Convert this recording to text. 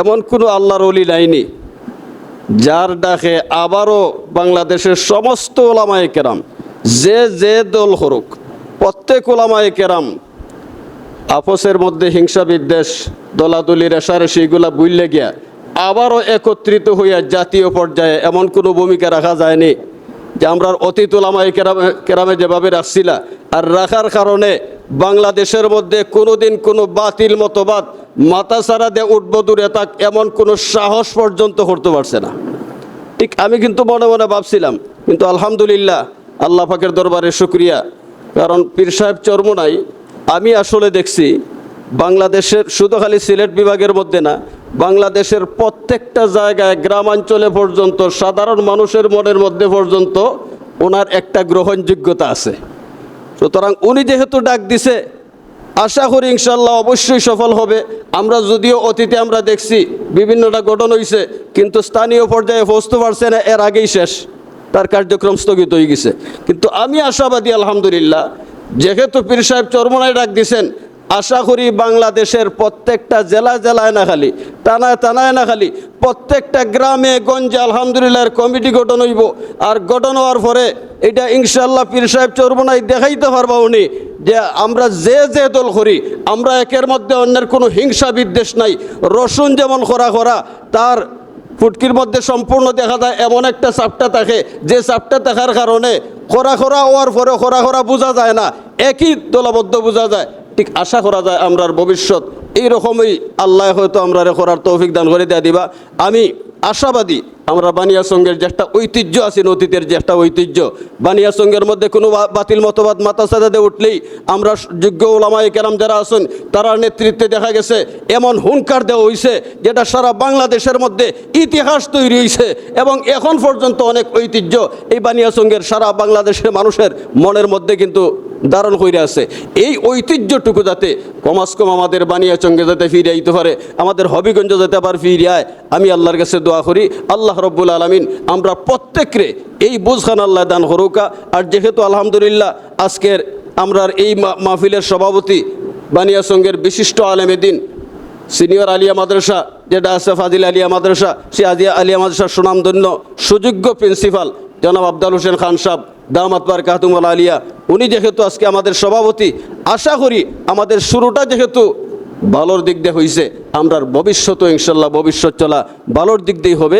এমন কোনো আল্লাহর অলি নাইনি যার ডাকে আবারও বাংলাদেশের সমস্ত ওলামায়ে কেরাম, যে যে দল হরুক প্রত্যেক ওলামায়ে কেরাম আপসের মধ্যে হিংসা বিদ্বেষ, দলাদলি রেশারেশি এগুলা বুঝলে গিয়া আবারও একত্রিত হইয়া জাতীয় পর্যায়ে এমন কোনো ভূমিকা রাখা যায়নি যে আমরা অতীত ওলামাই কেরামে কেরামে যেভাবে রাখছিলা, আর রাখার কারণে বাংলাদেশের মধ্যে কোনোদিন কোনো বাতিল মতবাদ মাথা সারা দিয়ে উঠব দূরে তাক এমন কোনো সাহস পর্যন্ত করতে পারছে না। ঠিক আমি কিন্তু মনে মনে ভাবছিলাম, কিন্তু আলহামদুলিল্লাহ আল্লাহ পাকের দরবারে শুক্রিয়া। কারণ পীর সাহেব চর্মনাই আমি আসলে দেখছি বাংলাদেশের শুধু খালি সিলেট বিভাগের মধ্যে না, বাংলাদেশের প্রত্যেকটা জায়গায় গ্রামাঞ্চলে পর্যন্ত সাধারণ মানুষের মনের মধ্যে পর্যন্ত ওনার একটা গ্রহণযোগ্যতা আছে। সুতরাং উনি যেহেতু ডাক দিছে, আশা করি ইনশাল্লাহ অবশ্যই সফল হবে। আমরা যদিও অতীতে আমরা দেখছি বিভিন্নটা গঠন হয়েছে কিন্তু স্থানীয় পর্যায়ে পৌঁছতে পারছে না, এর আগেই শেষ। তার কার্যক্রম স্থগিত হয়ে গেছে। কিন্তু আমি আশাবাদী, আলহামদুলিল্লাহ, যেহেতু পীর সাহেব চরমনায় ডাক দিছেন আশা করি বাংলাদেশের প্রত্যেকটা জেলা জেলায় না খালি টানায় টানায় না খালি, প্রত্যেকটা গ্রামে গঞ্জে আলহামদুলিল্লাহ কমিটি গঠন হইব। আর গঠন হওয়ার পরে এটা ইনশাল্লাহ পীর সাহেব চরমনাই দেখাইতে পারবা উনি যে আমরা যে যে দল করি, আমরা একের মধ্যে অন্যের কোনো হিংসা বিদ্বেষ নাই। রসুন যেমন খরা খরা, তার ফুটকির মধ্যে সম্পূর্ণ দেখা যায় এমন একটা চাপটা থাকে। যে চাপটা থাকার কারণে খরা খরা হওয়ার পরে খরা খরা বোঝা যায় না, একই দলবদ্ধ বোঝা যায়। ঠিক আশা করা যায় আমরার ভবিষ্যৎ। এইরকমই আল্লাহ হয়তো আমরা করার তৌফিক দান করে দেয়া দিবা। আমি আশাবাদী আমরা বানিয়া সঙ্গের যে একটা ঐতিহ্য আছে অতীতের যে একটা ঐতিহ্য বানিয়া সঙ্গের মধ্যে কোনো বাতিল মতবাদ মাথা সাজাতে উঠলেই আমরা যোগ্য ওলামাই কেরাম যারা আছেন, তারা নেতৃত্বে দেখা গেছে, এমন হুঙ্কার দেওয়া হয়েছে যেটা সারা বাংলাদেশের মধ্যে ইতিহাস তৈরি হয়েছে এবং এখন পর্যন্ত অনেক ঐতিহ্য এই বানিয়া সঙ্গের সারা বাংলাদেশের মানুষের মনের মধ্যে কিন্তু ধারণ করে আছে। এই ঐতিহ্যটুকু যাতে কমাস কম আমাদের বানিয়া বানিয়াচঙ্গে যাতে ফিরে আইতে পারে, আমাদের হবিগঞ্জ যাতে আবার ফিরে আয়, আমি আল্লাহর কাছে দোয়া করি, আল্লাহ রব্বুল আলমিন আমরা প্রত্যেকরে এই বুঝখান আল্লাহ দান হরুকা আর যেহেতু আলহামদুলিল্লাহ আজকের আমরার এই মাহফিলের সভাপতি বানিয়া বানিয়াচঙ্গের বিশিষ্ট আলেমে দিন সিনিয়র আলিয়া মাদ্রাসা, যেটা আছে ফাজিল আলিয়া মাদ্রাসা, সে আজিয়া আলিয়া মাদ্রাসার সুনামধন্য সুযোগ্য প্রিন্সিপাল জনাব আবদাল হোসেন খান সাহ দামাত পার কাহতুমল আলিয়া উনি যেহেতু আজকে আমাদের সভাপতি, আশা করি আমাদের শুরুটা যেহেতু ভালোর দিক দিয়ে হয়েছে আমরা ভবিষ্যৎ ইনশাল্লাহ ভবিষ্যৎ চলা ভালোর দিক দিয়েই হবে।